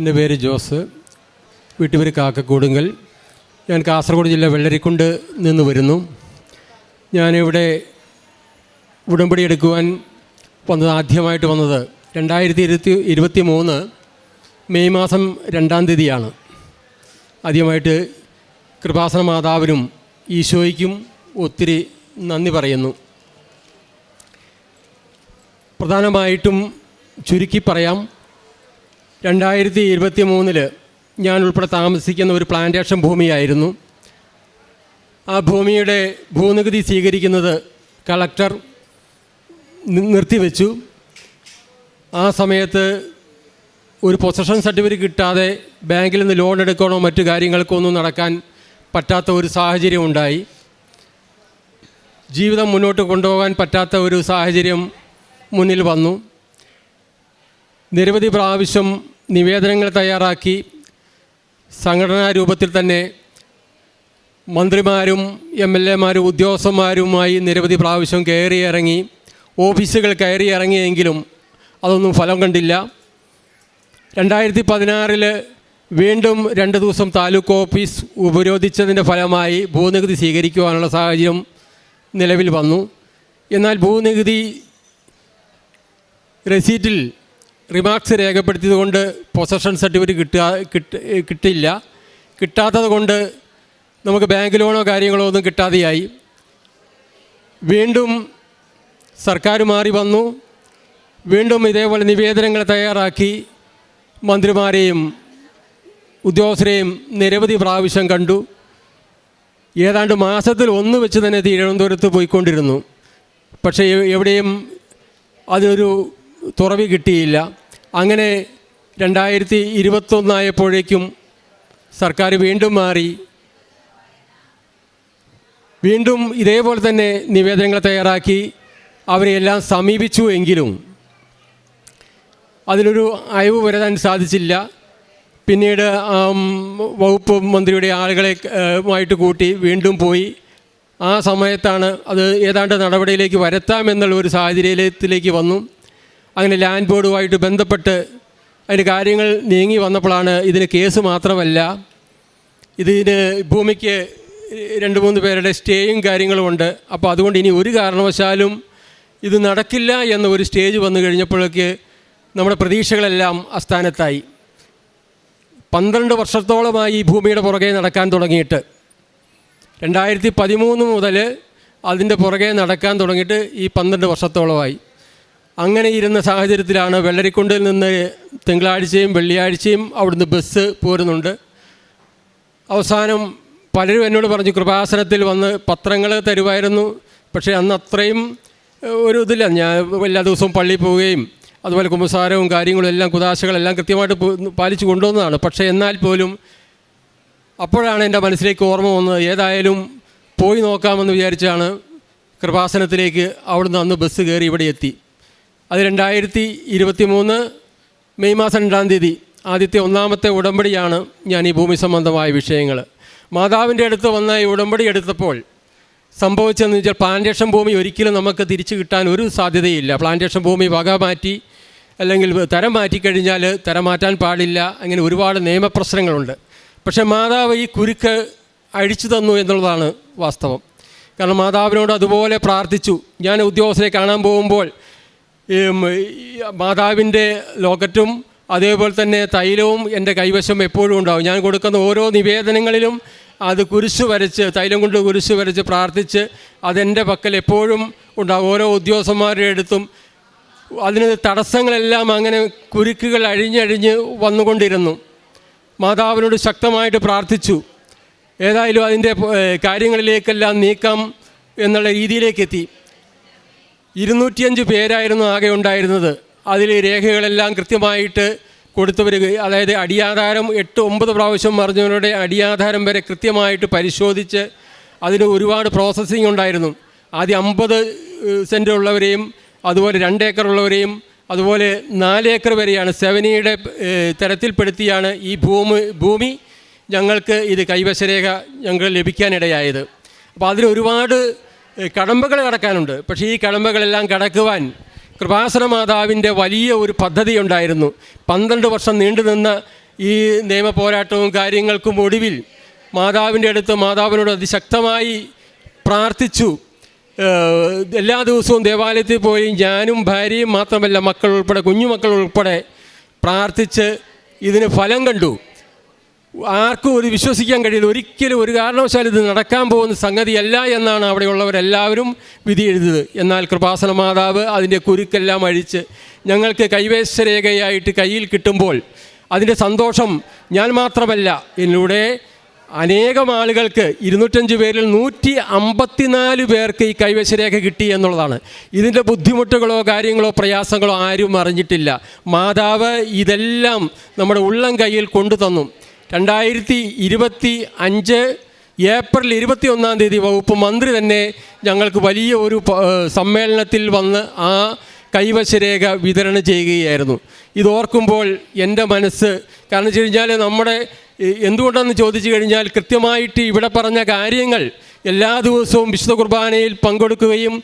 എന്റെ പേര് ജോസ്. വീട്ടുപേര് കാക്കക്കൂടുങ്കൽ. ഞാൻ കാസർഗോഡ് ജില്ല വെള്ളരിക്കുണ്ട് നിന്ന് വരുന്നു. ഞാനിവിടെ ഉടമ്പടി എടുക്കുവാൻ വന്നത് ആദ്യമായിട്ട് വന്നത് രണ്ടായിരത്തി ഇരുപത്തി ഇരുപത്തി മൂന്ന് മെയ് മാസം രണ്ടാം തീയതിയാണ്. ആദ്യമായിട്ട് കൃപാസന മാതാവിനും ഈശോയ്ക്കും ഒത്തിരി നന്ദി പറയുന്നു. പ്രധാനമായിട്ടും ചുരുക്കി പറയാം രണ്ടായിരത്തി ഇരുപത്തി മൂന്നിൽ ഞാൻ ഉൾപ്പെടെ താമസിക്കുന്ന ഒരു പ്ലാന്റേഷൻ ഭൂമിയായിരുന്നു. ആ ഭൂമിയുടെ ഭൂനികുതി സ്വീകരിക്കുന്നത് കളക്ടർ നിർത്തിവെച്ചു. ആ സമയത്ത് ഒരു പൊസഷൻ സർട്ടിഫിക്കറ്റ് കിട്ടാതെ ബാങ്കിൽ നിന്ന് ലോൺ എടുക്കണോ മറ്റു കാര്യങ്ങൾക്കോ ഒന്നും നടക്കാൻ പറ്റാത്ത ഒരു സാഹചര്യം ഉണ്ടായി. ജീവിതം മുന്നോട്ട് കൊണ്ടുപോകാൻ പറ്റാത്ത ഒരു സാഹചര്യം മുന്നിൽ വന്നു. നിരവധി പ്രാവശ്യം നിവേദനങ്ങൾ തയ്യാറാക്കി സംഘടനാ രൂപത്തിൽ തന്നെ മന്ത്രിമാരും എം എൽ എമാരും ഉദ്യോഗസ്ഥന്മാരുമായി നിരവധി പ്രാവശ്യം കയറിയിറങ്ങി ഓഫീസുകൾ കയറി ഇറങ്ങിയെങ്കിലും അതൊന്നും ഫലം കണ്ടില്ല. രണ്ടായിരത്തി പതിനാറിൽ വീണ്ടും രണ്ട് ദിവസം താലൂക്ക് ഓഫീസ് ഉപരോധിച്ചതിന്റെ ഫലമായി ഭൂനികുതി സ്വീകരിക്കുവാനുള്ള സാഹചര്യം നിലവിൽ വന്നു. എന്നാൽ ഭൂനികുതി റെസീറ്റിൽ റിമാർക്സ് രേഖപ്പെടുത്തിയത് കൊണ്ട് പൊസഷൻ സർട്ടിഫിക്കറ്റ് കിട്ടുക കിട്ട കിട്ടില്ല. കിട്ടാത്തത് കൊണ്ട് നമുക്ക് ബാങ്ക് ലോണോ കാര്യങ്ങളോ ഒന്നും കിട്ടാതെയായി. വീണ്ടും സർക്കാർ മാറി വന്നു. വീണ്ടും ഇതേപോലെ നിവേദനങ്ങൾ തയ്യാറാക്കി. മന്ത്രിമാരെയും ഉദ്യോഗസ്ഥരെയും നിരവധി പ്രാവശ്യം കണ്ടു. ഏതാണ്ട് മാസത്തിൽ ഒന്ന് വെച്ച് തന്നെ തിരുവനന്തപുരത്ത് പോയിക്കൊണ്ടിരുന്നു. പക്ഷേ എവിടെയും അതിനൊരു തുറവി കിട്ടിയില്ല. അങ്ങനെ രണ്ടായിരത്തി ഇരുപത്തൊന്നായപ്പോഴേക്കും സർക്കാർ വീണ്ടും മാറി. വീണ്ടും ഇതേപോലെ തന്നെ നിവേദനങ്ങൾ തയ്യാറാക്കി. അവരെയെല്ലാം സമീപിച്ചു എങ്കിലും അതിലൊരു അയവ് വരാൻ സാധിച്ചില്ല. പിന്നീട് വകുപ്പ് മന്ത്രിയുടെ ആളുകളെ ആയിട്ട് കൂട്ടി വീണ്ടും പോയി. ആ സമയത്താണ് അത് ഏതാണ്ട് നടപടിയിലേക്ക് വരത്താമെന്നുള്ള ഒരു സാഹചര്യത്തിലേക്ക് വന്നു. അങ്ങനെ ലാൻഡ് ബോർഡുമായിട്ട് ബന്ധപ്പെട്ട് അതിന്റെ കാര്യങ്ങൾ നീങ്ങി വന്നപ്പോഴാണ് ഇതിന് കേസ് മാത്രമല്ല ഇതിന് ഭൂമിക്ക് രണ്ട് മൂന്ന് പേരുടെ സ്റ്റേയും കാര്യങ്ങളുമുണ്ട് അപ്പോൾ അതുകൊണ്ട് ഇനി ഒരു കാരണവശാലും ഇത് നടക്കില്ല എന്ന ഒരു സ്റ്റേജ് വന്നു കഴിഞ്ഞപ്പോഴേക്ക് നമ്മുടെ പ്രതീക്ഷകളെല്ലാം അസ്ഥാനത്തായി പന്ത്രണ്ട് വർഷത്തോളമായി ഈ ഭൂമിയുടെ പുറകെ നടക്കാൻ തുടങ്ങിയിട്ട്. രണ്ടായിരത്തി പതിമൂന്ന് മുതൽ അതിന്റെ പുറകെ നടക്കാൻ തുടങ്ങിയിട്ട് ഈ പന്ത്രണ്ട് വർഷത്തോളമായി. അങ്ങനെ ഇരുന്ന സാഹചര്യത്തിലാണ് വെള്ളരിക്കുണ്ടിൽ നിന്ന് തിങ്കളാഴ്ചയും വെള്ളിയാഴ്ചയും അവിടുന്ന് ബസ് പോരുന്നുണ്ട്. അവസാനം പലരും എന്നോട് പറഞ്ഞു കൃപാസനത്തിൽ വന്ന് പത്രങ്ങൾ തരുമായിരുന്നു. പക്ഷേ അന്ന് അത്രയും ഒരു ഇതില്ല. ഞാൻ എല്ലാ ദിവസവും പള്ളിയിൽ പോവുകയും അതുപോലെ കുമ്പസാരവും കാര്യങ്ങളും എല്ലാം കുതാശകളെല്ലാം കൃത്യമായിട്ട് പാലിച്ചു കൊണ്ടുവന്നതാണ്. പക്ഷേ എന്നാൽ പോലും അപ്പോഴാണ് എന്റെ മനസ്സിലേക്ക് ഓർമ്മ വന്നത്. ഏതായാലും പോയി നോക്കാമെന്ന് വിചാരിച്ചാണ് കൃപാസനത്തിലേക്ക് അവിടുന്ന് അന്ന് ബസ് കയറി ഇവിടെ എത്തി. അത് രണ്ടായിരത്തി ഇരുപത്തി മൂന്ന് മെയ് മാസം രണ്ടാം തീയതി ആദ്യത്തെ ഒന്നാമത്തെ ഉടമ്പടിയാണ് ഞാൻ ഈ ഭൂമി സംബന്ധമായ വിഷയങ്ങൾ. മാതാവിന്റെ അടുത്ത് വന്ന ഈ ഉടമ്പടി എടുത്തപ്പോൾ സംഭവിച്ചതെന്ന് വെച്ചാൽ പ്ലാന്റേഷൻ ഭൂമി ഒരിക്കലും നമുക്ക് തിരിച്ചു കിട്ടാൻ ഒരു സാധ്യതയില്ല. പ്ലാന്റേഷൻ ഭൂമി വക മാറ്റി അല്ലെങ്കിൽ തരം മാറ്റിക്കഴിഞ്ഞാൽ തരം മാറ്റാൻ പാടില്ല. അങ്ങനെ ഒരുപാട് നിയമപ്രശ്നങ്ങളുണ്ട്. പക്ഷേ മാതാവ് ഈ കുരുക്ക് അഴിച്ചു തന്നു എന്നുള്ളതാണ് വാസ്തവം. കാരണം മാതാവിനോട് അതുപോലെ പ്രാർത്ഥിച്ചു. ഞാൻ ഉദ്യോഗസ്ഥരെ കാണാൻ പോകുമ്പോൾ മാതാവിന്റെ ലോക്കറ്റും അതേപോലെ തന്നെ തൈലവും എന്റെ കൈവശം എപ്പോഴും ഉണ്ടാവും. ഞാൻ കൊടുക്കുന്ന ഓരോ നിവേദനങ്ങളിലും അത് കുരിശ് വരച്ച് തൈലം കൊണ്ട് കുരിശ് വരച്ച് പ്രാർത്ഥിച്ച് അതെന്റെ പക്കൽ എപ്പോഴും ഉണ്ടാവും. ഓരോ ഉദ്യോഗസ്ഥന്മാരുടെ അടുത്തും അതിന് തടസ്സങ്ങളെല്ലാം അങ്ങനെ കുരുക്കുകൾ അഴിഞ്ഞഴിഞ്ഞ് വന്നുകൊണ്ടിരുന്നു. മാതാവിനോട് ശക്തമായിട്ട് പ്രാർത്ഥിച്ചു. ഏതായാലും അതിന്റെ കാര്യങ്ങളിലേക്കെല്ലാം നീക്കാം എന്നുള്ള രീതിയിലേക്ക് എത്തി ഇരുന്നൂറ്റിയഞ്ച് പേരായിരുന്നു ആകെ ഉണ്ടായിരുന്നത്. അതിൽ രേഖകളെല്ലാം കൃത്യമായിട്ട് കൊടുത്തു വരിക അതായത് അടിയാധാരം എട്ട് ഒമ്പത് പ്രാവശ്യം മറിഞ്ഞവരുടെ അടിയാധാരം വരെ കൃത്യമായിട്ട് പരിശോധിച്ച് അതിന് ഒരുപാട് പ്രോസസ്സിംഗ് ഉണ്ടായിരുന്നു. ആദ്യം അമ്പത് സെന്റ് ഉള്ളവരെയും അതുപോലെ രണ്ട് ഏക്കർ ഉള്ളവരെയും അതുപോലെ നാല് ഏക്കർ വരെയാണ് സെവനിയുടെ തരത്തിൽപ്പെടുത്തിയാണ് ഈ ഭൂമി ഭൂമി ഞങ്ങൾക്ക് ഇത് കൈവശരേഖ ഞങ്ങൾ ലഭിക്കാനിടയായത്. അപ്പോൾ അതിന് ഒരുപാട് കടമ്പകൾ കടക്കാനുണ്ട് പക്ഷേ ഈ കടമ്പകളെല്ലാം കടക്കുവാൻ കൃപാസന മാതാവിന്റെ വലിയ ഒരു പദ്ധതി ഉണ്ടായിരുന്നു പന്ത്രണ്ട് വർഷം നീണ്ടു നിന്ന ഈ നിയമ പോരാട്ടവും കാര്യങ്ങൾക്കും ഒടുവിൽ മാതാവിന്റെ അടുത്ത് മാതാവിനോട് അതിശക്തമായി പ്രാർത്ഥിച്ചു. എല്ലാ ദിവസവും ദേവാലയത്തിൽ പോയി ഞാനും ഭാര്യയും മാത്രമല്ല മക്കൾ ഉൾപ്പെടെ കുഞ്ഞുമക്കൾ ഉൾപ്പെടെ പ്രാർത്ഥിച്ച് ഇതിന് ഫലം കണ്ടു. ആർക്കും ഒരു വിശ്വസിക്കാൻ കഴിയില്ല ഒരിക്കലും ഒരു കാരണവശാലും ഇത് നടക്കാൻ പോകുന്ന സംഗതിയല്ല എന്നാണ് അവിടെയുള്ളവരെല്ലാവരും വിധി എഴുതുന്നത് എന്നാൽ കൃപാസന മാതാവ് അതിന്റെ കുരുക്കെല്ലാം അഴിച്ച് ഞങ്ങൾക്ക് കൈവേശരേഖയായിട്ട് കയ്യിൽ കിട്ടുമ്പോൾ അതിന്റെ സന്തോഷം ഞാൻ മാത്രമല്ല എന്നിലൂടെ അനേകം ആളുകൾക്ക് ഇരുന്നൂറ്റഞ്ച് പേരിൽ നൂറ്റി അമ്പത്തിനാല് പേർക്ക് ഈ കൈവശരേഖ കിട്ടി എന്നുള്ളതാണ്. ഇതിന്റെ ബുദ്ധിമുട്ടുകളോ കാര്യങ്ങളോ പ്രയാസങ്ങളോ ആരും അറിഞ്ഞിട്ടില്ല. മാതാവ് ഇതെല്ലാം നമ്മുടെ ഉള്ളം കയ്യിൽ കൊണ്ടു തന്നു രണ്ടായിരത്തി ഇരുപത്തി അഞ്ച് ഏപ്രിൽ ഇരുപത്തി ഒന്നാം തീയതി വകുപ്പ് മന്ത്രി തന്നെ ഞങ്ങൾക്ക് വലിയ ഒരു സമ്മേളനത്തിൽ വന്ന് ആ കൈവശരേഖ വിതരണം ചെയ്യുകയായിരുന്നു. ഇതോർക്കുമ്പോൾ എന്റെ മനസ്സ് കാരണം വെച്ച് കഴിഞ്ഞാൽ നമ്മുടെ എന്തുകൊണ്ടെന്ന് ചോദിച്ചു കഴിഞ്ഞാൽ കൃത്യമായിട്ട് ഇവിടെ പറഞ്ഞ കാര്യങ്ങൾ എല്ലാ ദിവസവും വിശുദ്ധ കുർബാനയിൽ പങ്കെടുക്കുകയും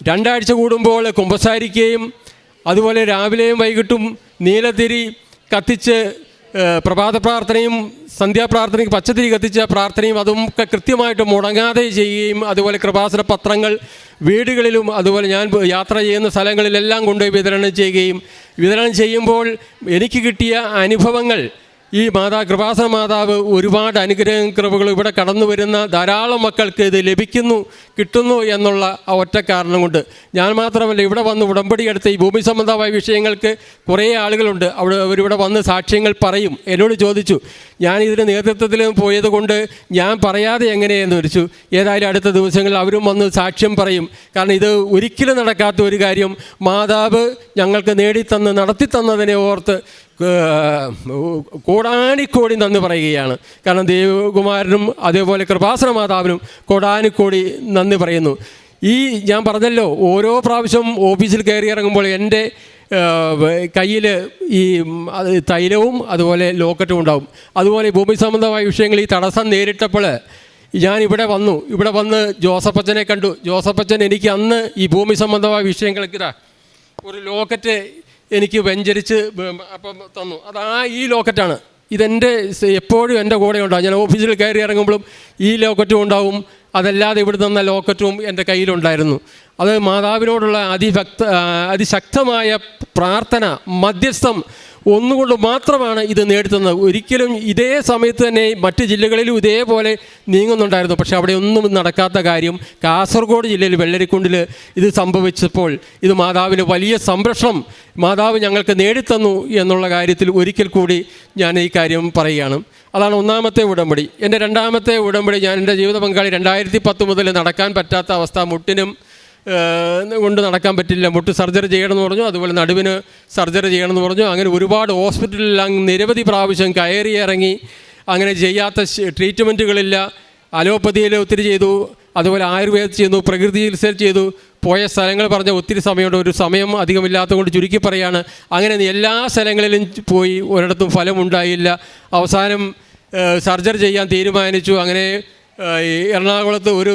രണ്ടാഴ്ച കൂടുമ്പോൾ കുമ്പസാരിക്കുകയും അതുപോലെ രാവിലെയും വൈകിട്ടും നീലതിരി കത്തിച്ച് പ്രഭാത പ്രാർത്ഥനയും സന്ധ്യാപ്രാർത്ഥനയും പച്ചത്തിരി കത്തിച്ച പ്രാർത്ഥനയും അതും ഒക്കെ കൃത്യമായിട്ട് മുടങ്ങാതെ ചെയ്യുകയും അതുപോലെ കൃപാസന പത്രങ്ങൾ വീടുകളിലും അതുപോലെ ഞാൻ യാത്ര ചെയ്യുന്ന സ്ഥലങ്ങളിലെല്ലാം കൊണ്ടുപോയി വിതരണം ചെയ്യുകയും വിതരണം ചെയ്യുമ്പോൾ എനിക്ക് കിട്ടിയ അനുഭവങ്ങൾ ഈ മാതാ കൃപാസന മാതാവ് ഒരുപാട് അനുഗ്രഹം കൃപകൾ ഇവിടെ കടന്നു വരുന്ന ധാരാളം മക്കൾക്ക് ഇത് ലഭിക്കുന്നു കിട്ടുന്നു എന്നുള്ള ഒറ്റ കാരണം കൊണ്ട്. ഞാൻ മാത്രമല്ല ഇവിടെ വന്ന് ഉടമ്പടി എടുത്ത ഈ ഭൂമി സംബന്ധമായ വിഷയങ്ങൾക്ക് കുറേ ആളുകളുണ്ട്. അവിടെ അവരിവിടെ വന്ന് സാക്ഷ്യങ്ങൾ പറയും. എന്നോട് ചോദിച്ചു ഞാൻ ഇതിന് നേതൃത്വത്തിൽ പോയത് കൊണ്ട് ഞാൻ പറയാതെ എങ്ങനെയെന്ന് ചോദിച്ചു. ഏതായാലും അടുത്ത ദിവസങ്ങളിൽ അവരും വന്ന് സാക്ഷ്യം പറയും. കാരണം ഇത് ഒരിക്കലും നടക്കാത്ത ഒരു കാര്യം. മാതാവ് ഞങ്ങൾക്ക് നേടിത്തന്ന് നടത്തി തന്നതിനെ ഓർത്ത് കോടാനിക്കോടി നന്ദി പറയുകയാണ്. കാരണം ദേവകുമാരനും അതേപോലെ കൃപാസന മാതാവിനും കോടാനിക്കോടി നന്ദി പറയുന്നു. ഈ ഞാൻ പറഞ്ഞല്ലോ ഓരോ പ്രാവശ്യം ഓഫീസിൽ കയറി ഇറങ്ങുമ്പോൾ എന്റെ കയ്യിൽ ഈ തൈലവും അതുപോലെ ലോക്കറ്റും ഉണ്ടാവും. അതുപോലെ ഭൂമി സംബന്ധമായ വിഷയങ്ങൾ ഈ തടസ്സം നേരിട്ടപ്പോൾ ഞാൻ ഇവിടെ വന്നു. ഇവിടെ വന്ന് ജോസഫച്ചനെ കണ്ടു. ജോസഫച്ചൻ എനിക്ക് അന്ന് ഈ ഭൂമി സംബന്ധമായ വിഷയങ്ങൾക്ക് ഇതാ ഒരു ലോക്കറ്റ് എനിക്ക് വെഞ്ചരിച്ച് അപ്പം തന്നു. അത് ആ ഈ ലോക്കറ്റാണ്. ഇതെന്റെ എപ്പോഴും എന്റെ കൂടെ ഉണ്ടാകും ഞാൻ ഓഫീസിൽ കയറി ഇറങ്ങുമ്പോഴും ഈ ലോക്കറ്റും ഉണ്ടാവും. അതല്ലാതെ ഇവിടെ തന്ന ലോക്കറ്റും എന്റെ കയ്യിലുണ്ടായിരുന്നു. അത് മാതാവിനോടുള്ള അതിഭക്ത അതിശക്തമായ പ്രാർത്ഥന മധ്യസ്ഥം ഒന്നുകൊണ്ട് മാത്രമാണ് ഇത് നേടിത്തന്നത്. ഒരിക്കലും ഇതേ സമയത്ത് തന്നെ മറ്റ് ജില്ലകളിലും ഇതേപോലെ നീങ്ങുന്നുണ്ടായിരുന്നു. പക്ഷേ അവിടെ ഒന്നും നടക്കാത്ത കാര്യം കാസർഗോഡ് ജില്ലയിൽ വെള്ളരിക്കുണ്ടിൽ ഇത് സംഭവിച്ചപ്പോൾ ഇത് മാതാവിന് വലിയ സംരക്ഷണം മാതാവ് ഞങ്ങൾക്ക് നേടിത്തന്നു എന്നുള്ള കാര്യത്തിൽ ഒരിക്കൽ കൂടി ഞാൻ ഈ കാര്യം പറയുകയാണ്. അതാണ് ഒന്നാമത്തെ ഉടമ്പടി. എന്റെ രണ്ടാമത്തെ ഉടമ്പടി ഞാൻ എന്റെ ജീവിത പങ്കാളി രണ്ടായിരത്തി പത്ത് മുതൽ നടക്കാൻ പറ്റാത്ത അവസ്ഥ. മുട്ടിനും കൊണ്ട് നടക്കാൻ പറ്റില്ല. മുട്ട് സർജറി ചെയ്യണമെന്ന് പറഞ്ഞു. അതുപോലെ നടുവിന് സർജറി ചെയ്യണമെന്ന് പറഞ്ഞു. അങ്ങനെ ഒരുപാട് ഹോസ്പിറ്റലിൽ അങ്ങ് നിരവധി പ്രാവശ്യം കയറി ഇറങ്ങി അങ്ങനെ ചെയ്യാത്ത ട്രീറ്റ്മെന്റുകളില്ല അലോപ്പതിയിൽ ഒത്തിരി ചെയ്തു. അതുപോലെ ആയുർവേദം ചെയ്തു പ്രകൃതി ചികിത്സയിൽ ചെയ്തു. പോയ സ്ഥലങ്ങൾ പറഞ്ഞ ഒത്തിരി സമയമുണ്ട്. ഒരു സമയം അധികമില്ലാത്തത് കൊണ്ട് ചുരുക്കി പറയാണ്. അങ്ങനെ എല്ലാ സ്ഥലങ്ങളിലും പോയി ഒരിടത്തും ഫലമുണ്ടായില്ല. അവസാനം സർജറി ചെയ്യാൻ തീരുമാനിച്ചു. അങ്ങനെ ഈ എറണാകുളത്ത് ഒരു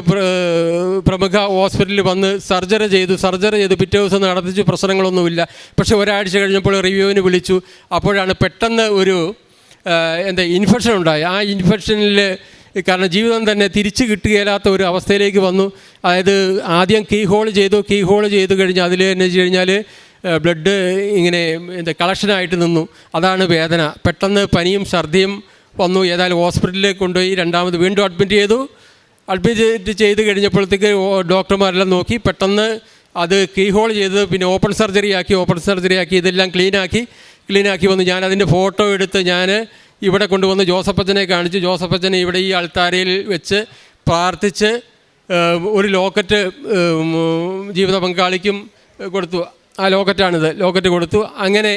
പ്രമുഖ ഹോസ്പിറ്റലിൽ വന്ന് സർജറി ചെയ്തു സർജറി ചെയ്തു പിറ്റേ ദിവസം നടത്തിച്ചു പ്രശ്നങ്ങളൊന്നുമില്ല. പക്ഷേ ഒരാഴ്ച കഴിഞ്ഞപ്പോൾ റിവ്യൂവിന് വിളിച്ചു. അപ്പോഴാണ് പെട്ടെന്ന് ഒരു എന്താ ഇൻഫെക്ഷൻ ഉണ്ടായി. ആ ഇൻഫെക്ഷനിൽ കാരണം ജീവിതം തന്നെ തിരിച്ചു കിട്ടുകയില്ലാത്ത ഒരു അവസ്ഥയിലേക്ക് വന്നു. അതായത് ആദ്യം കീ ഹോൾ ചെയ്തു കീ ഹോൾ ചെയ്തു കഴിഞ്ഞ് അതിൽ എന്ന് വെച്ച് കഴിഞ്ഞാൽ ബ്ലഡ് ഇങ്ങനെ എന്താ കളക്ഷനായിട്ട് നിന്നു. അതാണ് വേദന. പെട്ടെന്ന് പനിയും ഛർദിയും വന്നു. ഏതായാലും ഹോസ്പിറ്റലിലേക്ക് കൊണ്ടുപോയി രണ്ടാമത് വീണ്ടും അഡ്മിറ്റ് ചെയ്തു. അഡ്മിറ്റ് ചെയ്ത് കഴിഞ്ഞപ്പോഴത്തേക്ക് ഡോക്ടർമാരെല്ലാം നോക്കി. പെട്ടെന്ന് അത് കീ ഹോൾ ചെയ്ത് പിന്നെ ഓപ്പൺ സർജറി ആക്കി ഓപ്പൺ സർജറി ആക്കി ഇതെല്ലാം ക്ലീനാക്കി ക്ലീനാക്കി വന്ന് ഞാൻ അതിന്റെ ഫോട്ടോ എടുത്ത് ഞാൻ ഇവിടെ കൊണ്ടുവന്ന് ജോസഫച്ചനെ കാണിച്ചു. ജോസഫച്ചനെ ഇവിടെ ഈ അൾത്താരയിൽ വെച്ച് പ്രാർത്ഥിച്ച് ഒരു ലോക്കറ്റ് ജീവിത പങ്കാളിക്കും കൊടുത്തു. ആ ലോക്കറ്റാണിത്. ലോക്കറ്റ് കൊടുത്തു. അങ്ങനെ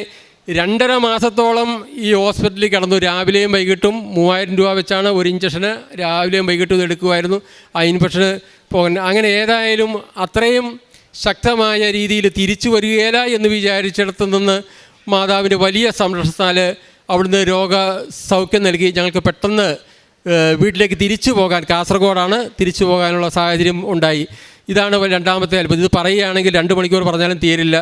രണ്ടര മാസത്തോളം ഈ ഹോസ്പിറ്റലിൽ കിടന്നു. രാവിലെയും വൈകിട്ടും മൂവായിരം രൂപ വെച്ചാണ് ഒരു ഇഞ്ചക്ഷന് രാവിലെയും വൈകിട്ടും ഇത് എടുക്കുമായിരുന്നു. ആ ഇൻഫെക്ഷന് പോകാൻ അങ്ങനെ ഏതായാലും അത്രയും ശക്തമായ രീതിയിൽ തിരിച്ചു വരികയില്ല എന്ന് വിചാരിച്ചിടത്തു നിന്ന് മാതാവിന് വലിയ സംരക്ഷണത്താൽ അവിടുന്ന് രോഗ സൗഖ്യം നൽകി ഞങ്ങൾക്ക് പെട്ടെന്ന് വീട്ടിലേക്ക് തിരിച്ചു പോകാൻ കാസർഗോഡാണ് തിരിച്ചു പോകാനുള്ള സാഹചര്യം ഉണ്ടായി. ഇതാണ് രണ്ടാമത്തെ അത്ഭുതം. ഇത് പറയുകയാണെങ്കിൽ രണ്ട് മണിക്കൂർ പറഞ്ഞാലും തീരില്ല.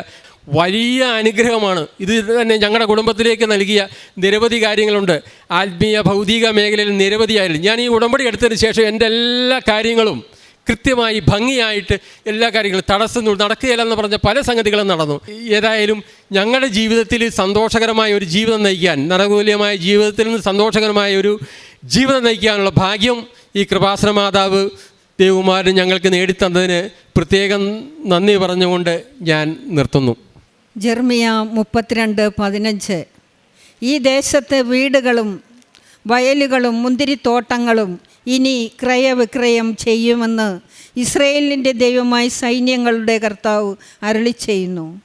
വലിയ അനുഗ്രഹമാണ്. ഇത് തന്നെ ഞങ്ങളുടെ കുടുംബത്തിലേക്ക് നൽകിയ നിരവധി കാര്യങ്ങളുണ്ട്. ആത്മീയ ഭൗതിക മേഖലയിൽ നിരവധിയായിരുന്നു. ഞാൻ ഈ ഉടമ്പടി എടുത്തതിന് ശേഷം എന്റെ എല്ലാ കാര്യങ്ങളും കൃത്യമായി ഭംഗിയായിട്ട് എല്ലാ കാര്യങ്ങളും തടസ്സം നടക്കുകയില്ലെന്ന് പറഞ്ഞ പല സംഗതികളും നടന്നു. ഏതായാലും ഞങ്ങളുടെ ജീവിതത്തിൽ സന്തോഷകരമായ ഒരു ജീവിതം നയിക്കാൻ നരകൂല്യമായ ജീവിതത്തിൽ നിന്ന് സന്തോഷകരമായ ഒരു ജീവിതം നയിക്കാനുള്ള ഭാഗ്യം ഈ കൃപാസന മാതാവ് ദേവകുമാരൻ ഞങ്ങൾക്ക് നേടിത്തന്നതിന് പ്രത്യേകം നന്ദി പറഞ്ഞുകൊണ്ട് ഞാൻ നിർത്തുന്നു. ജെർമിയ മുപ്പത്തിരണ്ട് പതിനഞ്ച്. ഈ ദേശത്തെ വീടുകളും വയലുകളും മുന്തിരിത്തോട്ടങ്ങളും ഇനി ക്രയവിക്രയം ചെയ്യുമെന്ന് ഇസ്രയേലിന്റെ ദൈവമായി സൈന്യങ്ങളുടെ കർത്താവ് അരളി ചെയ്യുന്നു.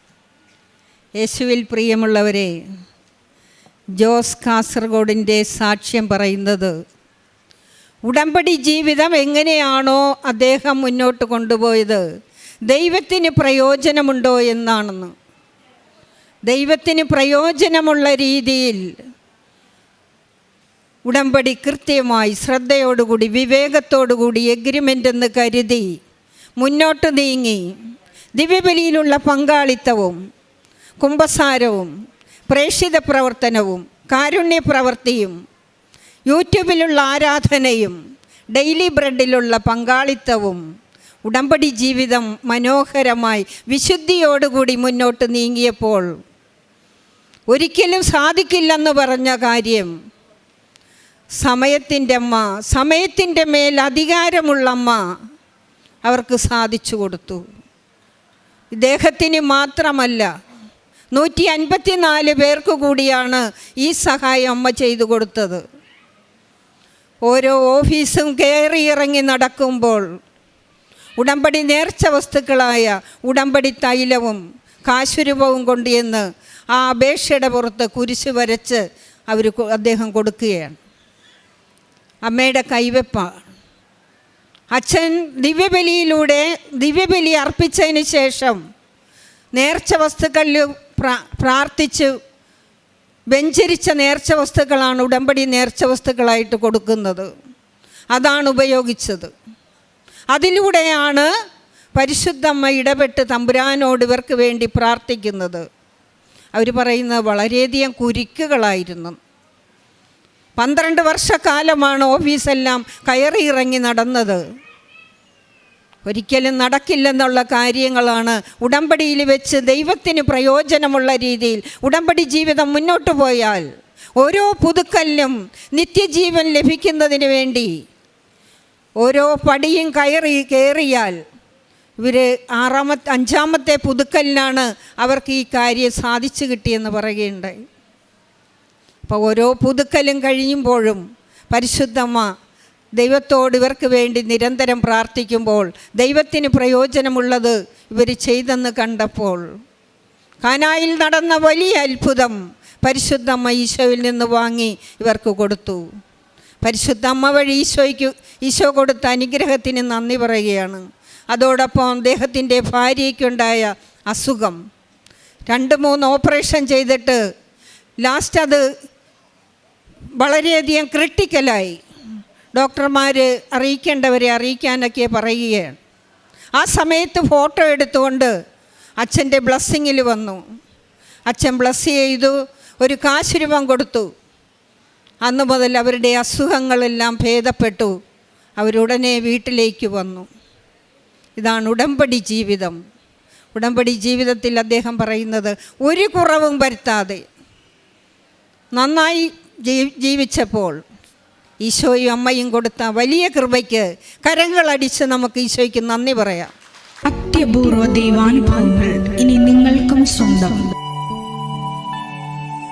യേശുവിൽ പ്രിയമുള്ളവരെ ജോസ് കാസർഗോഡിന്റെ സാക്ഷ്യം പറയുന്നത് ഉടമ്പടി ജീവിതം എങ്ങനെയാണോ അദ്ദേഹം മുന്നോട്ട് കൊണ്ടുപോയത്? ദൈവത്തിന് പ്രയോജനമുണ്ടോ? എന്നാണെന്ന്. ദൈവത്തിന് പ്രയോജനമുള്ള രീതിയിൽ ഉടമ്പടി കൃത്യമായി ശ്രദ്ധയോടുകൂടി വിവേകത്തോടുകൂടി എഗ്രിമെന്റ് എന്ന് കരുതി മുന്നോട്ട് നീങ്ങി. ദിവ്യബലിയിലുള്ള പങ്കാളിത്തവും കുംഭസാരവും പ്രേക്ഷിത പ്രവർത്തനവും കാരുണ്യ പ്രവൃത്തിയും യൂട്യൂബിലുള്ള ആരാധനയും ഡെയിലി ബ്രെഡിലുള്ള പങ്കാളിത്തവും ഉടമ്പടി ജീവിതം മനോഹരമായി വിശുദ്ധിയോടുകൂടി മുന്നോട്ട് നീങ്ങിയപ്പോൾ ഒരിക്കലും സാധിക്കില്ലെന്ന് പറഞ്ഞ കാര്യം സമയത്തിന്റെ അമ്മ സമയത്തിന്റെ മേൽ അധികാരമുള്ള അമ്മ അവർക്ക് സാധിച്ചു കൊടുത്തു. ഇദ്ദേഹത്തിന് മാത്രമല്ല നൂറ്റി അൻപത്തിനാല് പേർക്ക് കൂടിയാണ് ഈ സഹായം അമ്മ ചെയ്തു കൊടുത്തത്. ഓരോ ഓഫീസും കയറി ഇറങ്ങി നടക്കുമ്പോൾ ഉടമ്പടി നേർച്ച വസ്തുക്കളായ ഉടമ്പടി തൈലവും കാശുരൂപവും കൊണ്ടുവന്ന് ആ അപേക്ഷയുടെ പുറത്ത് കുരിശ് വരച്ച് അവർ അദ്ദേഹം കൊടുക്കുകയാണ്. അമ്മയുടെ കൈവെപ്പാണ് അച്ഛൻ ദിവ്യബലിയിലൂടെ ദിവ്യബലി അർപ്പിച്ചതിന് ശേഷം നേർച്ച വസ്തുക്കളിൽ പ്രാ പ്രാർത്ഥിച്ച് വെഞ്ചരിച്ച നേർച്ച വസ്തുക്കളാണ് ഉടമ്പടി നേർച്ച വസ്തുക്കളായിട്ട് കൊടുക്കുന്നത്. അതാണ് ഉപയോഗിച്ചത്. അതിലൂടെയാണ് പരിശുദ്ധമ്മ ഇടപെട്ട് തമ്പുരാനോട് ഇവർക്ക് വേണ്ടി പ്രാർത്ഥിക്കുന്നത്. അവർ പറയുന്നത് വളരെയധികം കുരുക്കുകളായിരുന്നു. പന്ത്രണ്ട് വർഷക്കാലമാണ് ഓഫീസെല്ലാം കയറി ഇറങ്ങി നടന്നത്. ഒരിക്കലും നടക്കില്ലെന്നുള്ള കാര്യങ്ങളാണ് ഉടമ്പടിയിൽ വെച്ച് ദൈവത്തിന് പ്രയോജനമുള്ള രീതിയിൽ ഉടമ്പടി ജീവിതം മുന്നോട്ട് പോയാൽ ഓരോ പുതുക്കല്ലും നിത്യജീവൻ ലഭിക്കുന്നതിന് വേണ്ടി ഓരോ പടിയും കയറി കയറിയാൽ ഇവർ ആറാമത്തെ അഞ്ചാമത്തെ പുതുക്കലിനാണ് അവർക്ക് ഈ കാര്യം സാധിച്ചു കിട്ടിയെന്ന് പറയുകയുണ്ടായി. അപ്പോൾ ഓരോ പുതുക്കലും കഴിയുമ്പോഴും പരിശുദ്ധമ്മ ദൈവത്തോട് ഇവർക്ക് വേണ്ടി നിരന്തരം പ്രാർത്ഥിക്കുമ്പോൾ ദൈവത്തിന് പ്രയോജനമുള്ളത് ഇവർ ചെയ്തെന്ന് കണ്ടപ്പോൾ കാനായിൽ നടന്ന വലിയ അത്ഭുതം പരിശുദ്ധമ്മ ഈശോയിൽ നിന്ന് വാങ്ങി ഇവർക്ക് കൊടുത്തു. പരിശുദ്ധ അമ്മ വഴി ഈശോയ്ക്ക് ഈശോ കൊടുത്ത അനുഗ്രഹത്തിന് നന്ദി പറയുകയാണ്. അതോടൊപ്പം അദ്ദേഹത്തിന്റെ ഭാര്യയ്ക്കുണ്ടായ അസുഖം. രണ്ട് മൂന്ന് ഓപ്പറേഷൻ ചെയ്തിട്ട് ലാസ്റ്റ് അത് വളരെയധികം ക്രിട്ടിക്കലായി ഡോക്ടർമാർ അറിയിക്കേണ്ടവരെ അറിയിക്കാനൊക്കെ പറയുകയാണ്. ആ സമയത്ത് ഫോട്ടോ എടുത്തുകൊണ്ട് അച്ഛന്റെ ബ്ലസ്സിങ്ങിൽ വന്നു. അച്ഛൻ ബ്ലസ് ചെയ്തു ഒരു കാശുരൂപം കൊടുത്തു. അന്ന് മുതൽ അവരുടെ അസുഖങ്ങളെല്ലാം ഭേദപ്പെട്ടു. അവരുടനെ വീട്ടിലേക്ക് വന്നു. ഇതാണ് ഉടമ്പടി ജീവിതം. ഉടമ്പടി ജീവിതത്തിൽ അദ്ദേഹം പറയുന്നത് ഒരു കുറവും വരുത്താതെ നന്നായി ജീവിച്ചപ്പോൾ ഈശോയും അമ്മയും കൊടുത്ത വലിയ കൃപയ്ക്ക് കരങ്ങളടിച്ച് നമുക്ക് ഈശോയ്ക്ക് നന്ദി പറയാം. അത്യപൂർവ ദൈവാനുഭവങ്ങൾ ഇനി നിങ്ങൾക്കും സ്വന്തം.